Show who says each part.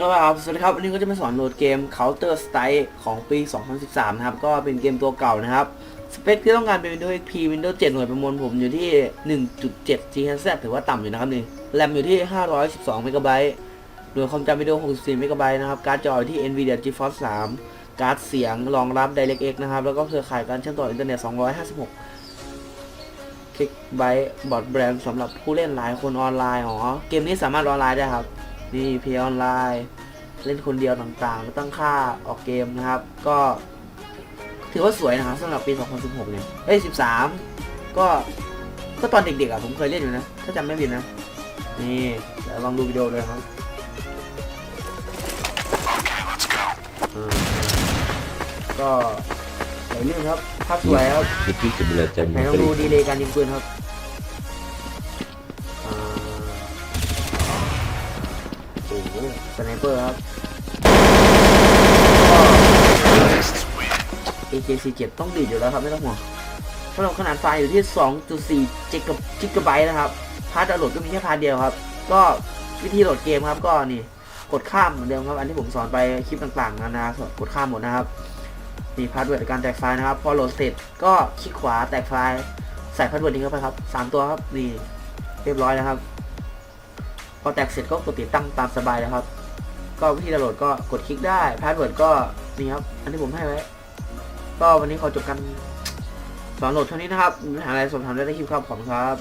Speaker 1: ก็ครับสวัสดีครับวันนี้ก็จะมาสอนโหลดเกม Counter Strike ของปี 2013 นะครับ ก็เป็นเกมตัวเก่านะครับ สเปคที่ต้องการเป็น Windows XP Windows 7 หน่วยประมวลผมอยู่ที่ 1.7 GHz ถือว่าต่ำอยู่นะครับนี่แรมอยู่ที่ 512เมกะไบต์หน่วยความจำวิดีโอ 64เมกะไบต์นะครับ การ์ดจออยู่ที่ Nvidia GeForce 3 การ์ดเสียงรองรับ DirectX นะครับ แล้วก็เครือข่ายการเชื่อมต่ออินเทอร์เน็ต 256คลิกไบต์บอร์ดแบรนด์สำหรับผู้เล่นหลายคนออนไลน์อ๋อเกมนี้สามารถออนไลน์ได้ครับ นี่เพย์ออนไลน์เล่นคนเดียวต่างๆตั้งค่าออกเกมนะครับ ก็ ถือว่าสวยนะครับสำหรับปี 2016 เนี่ยเอ้ย 13 ก็ก็ตอนเด็กๆอะผมเคยเล่นอยู่นะ ถ้าจำไม่ผิดนะ นี่เดี๋ยวลองดูวิดีโอเลยครับอ่าก็ไหลลื่นครับภาพสวยครับ
Speaker 2: Difficile belajar
Speaker 1: ไหนลองดู
Speaker 2: menteri.
Speaker 1: ดีเลยการยิงปืนครับ สไนเปอร์ครับก็ AK47 ต้องดีดอยู่แล้วครับ ไม่ต้องห่วงสำหรับขนาดไฟล์อยู่ที่ 2.4 จิกะจิกะไบต์นะครับ พาร์ทดาวน์โหลดก็มีแค่พาร์ทเดียวครับ ก็วิธีโหลดเกมครับก็นี่กดข้ามเหมือนเดิมครับ อันที่ผมสอนไปคลิปต่างๆนานากดข้ามหมดนะครับนี่พาสเวิร์ดการแตกไฟล์นะครับ พอโหลดเสร็จก็คลิกขวาแตกไฟล์ใส่พาสเวิร์ดนี้เข้าไปครับสามตัวครับนี่เรียบร้อยนะครับ พอแตกเสร็จก็กดติดตั้งตามสบายเลยครับ ก็วิธีดาวน์โหลดก็กดคลิกได้พาสเวิร์ดก็นี่ครับ อันที่ผมให้ไว้ ก็วันนี้ขอจบกันสอนโหลดเท่านี้นะครับมีปัญหาอะไรสอบถามได้ที่คลิปครับผมครับ